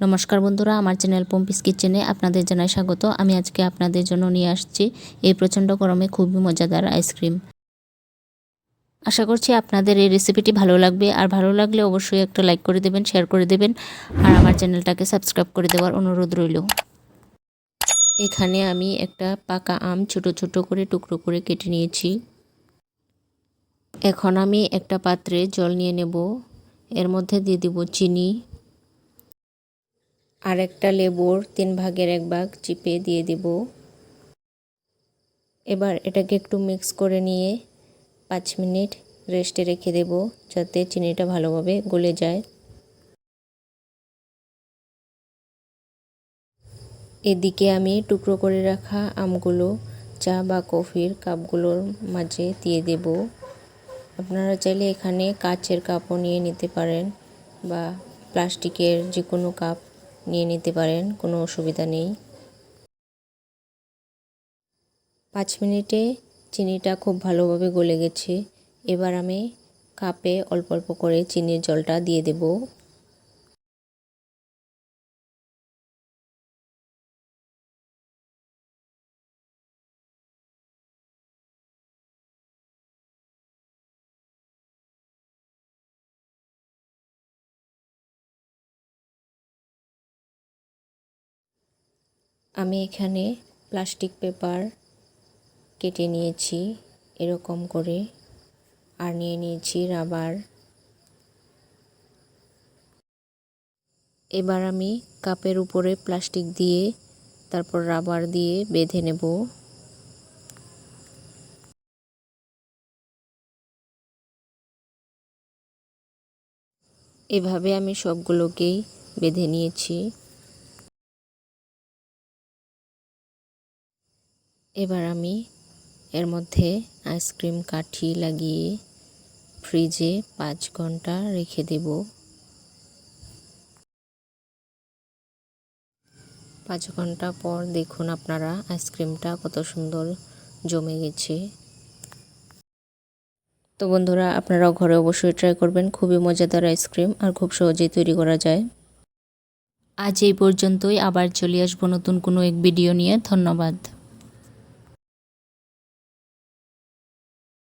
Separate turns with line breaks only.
নমস্কার বন্ধুরা, আমার চ্যানেল পম্পিস কিচেনে আপনাদের জানাই স্বাগত। আমি আজকে আপনাদের জন্য নিয়ে আসছি এই প্রচণ্ড গরমে খুবই মজাদার আইসক্রিম। আশা করছি আপনাদের এই রেসিপিটি ভালো লাগবে। আর ভালো লাগলে অবশ্যই একটা লাইক করে দেবেন, শেয়ার করে দেবেন। আর আমার চ্যানেলটাকে সাবস্ক্রাইব করে দেওয়ার অনুরোধ রইল। এখানে আমি একটা পাকা আম ছোট ছোট করে টুকরো করে কেটে নিয়েছি। এখন আমি একটা পাত্রে জল নিয়ে নেব। এর মধ্যে দিয়ে দিব চিনি আর একটা লেবুর তিন ভাগের এক ভাগ চিপে দিয়ে দিব। এবার এটাকে একটু মিক্স করে নিয়ে পাঁচ মিনিট রেস্টে রেখে দেব যাতে চিনিটা ভালোভাবে গলে যায়। এদিকে আমি টুকরো করে রাখা আমগুলো, চা বা কফির কাপগুলোর মাঝে দিয়ে দেব। আপনারা চাইলে এখানে কাচের কাপও নিয়ে নিতে পারেন বা প্লাস্টিকের যে কোনো কাপ নিয়ে নিতে পারেন, কোনো অসুবিধা নেই। পাঁচ মিনিটে চিনিটা খুব ভালোভাবে গলে গেছে। এবার আমি কাপে অল্প অল্প করে চিনির জলটা দিয়ে দেব। আমি এখানে প্লাস্টিক পেপার কেটে নিয়েছি, এরকম করে। আর নিয়ে নিয়েছি রাবার এবার আমি কাপের উপরে প্লাস্টিক দিয়ে, তারপর রাবার দিয়ে বেঁধে নেব। এভাবে আমি সবগুলোকেই বেঁধে নিয়েছি। এবার আমি এর মধ্যে আইসক্রিম কাঠি লাগিয়ে ফ্রিজে পাঁচ ঘণ্টা রেখে দেব। পাঁচ ঘণ্টা পর দেখুন আপনারা আইসক্রিমটা কত সুন্দর জমে গেছে। তো বন্ধুরা, আপনারাও ঘরে অবশ্যই ট্রাই করবেন, খুবই মজাদার আইসক্রিম আর খুব সহজেই তৈরি করা যায়। আজ এই পর্যন্তই, আবার চলে আসব নতুন কোনো এক ভিডিও নিয়ে। ধন্যবাদ।